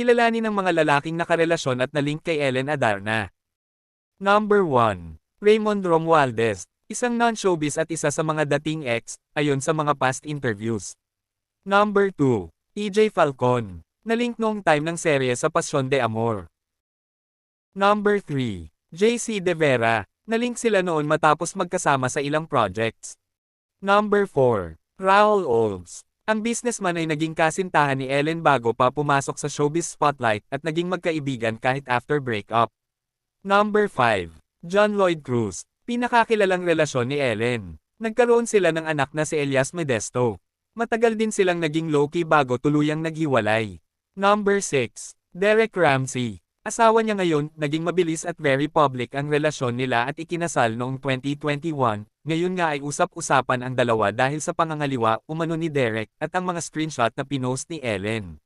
Kilalanin ng mga lalaking nakarelasyon at nalink kay Ellen Adarna. Number 1. Raymond Romualdez, isang non-showbiz at isa sa mga dating ex, ayon sa mga past interviews. Number 2. EJ Falcon, nalink noong time ng serye sa Passion de Amor. Number 3. JC De Vera, nalink sila noon matapos magkasama sa ilang projects. Number 4. Raul Olds. Ang businessman ay naging kasintahan ni Ellen bago pa pumasok sa showbiz spotlight at naging magkaibigan kahit after breakup. Number 5. John Lloyd Cruz. Pinakakilalang relasyon ni Ellen. Nagkaroon sila ng anak na si Elias Modesto. Matagal din silang naging low-key bago tuluyang naghiwalay. Number 6. Derek Ramsey. Asawa niya ngayon, naging mabilis at very public ang relasyon nila at ikinasal noong 2021, ngayon nga ay usap-usapan ang dalawa dahil sa pangangaliwa umano ni Derek at ang mga screenshot na pinost ni Ellen.